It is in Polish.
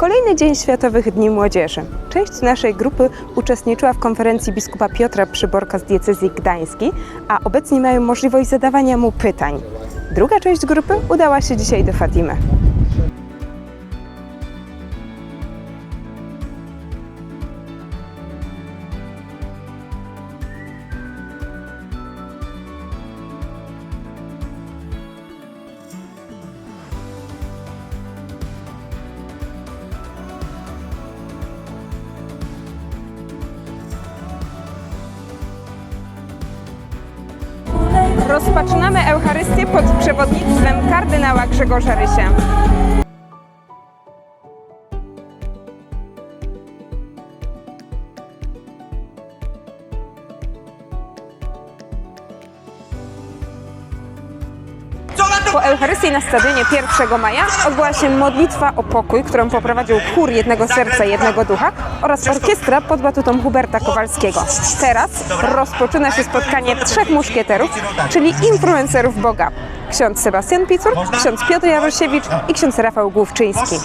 Kolejny dzień Światowych Dni Młodzieży. Część naszej grupy uczestniczyła w konferencji biskupa Piotra Przyborka z diecezji gdańskiej, a obecnie mają możliwość zadawania mu pytań. Druga część grupy udała się dzisiaj do Fatimy. Rozpoczynamy Eucharystię pod przewodnictwem kardynała Grzegorza Rysia. Po Eucharystii na stadionie 1 maja odbyła się modlitwa o pokój, którą poprowadził chór Jednego Serca, Jednego Ducha oraz orkiestra pod batutą Huberta Kowalskiego. Teraz rozpoczyna się spotkanie trzech muszkieterów, czyli influencerów Boga. Ksiądz Sebastian Picur, ksiądz Piotr Jarosiewicz i ksiądz Rafał Główczyński.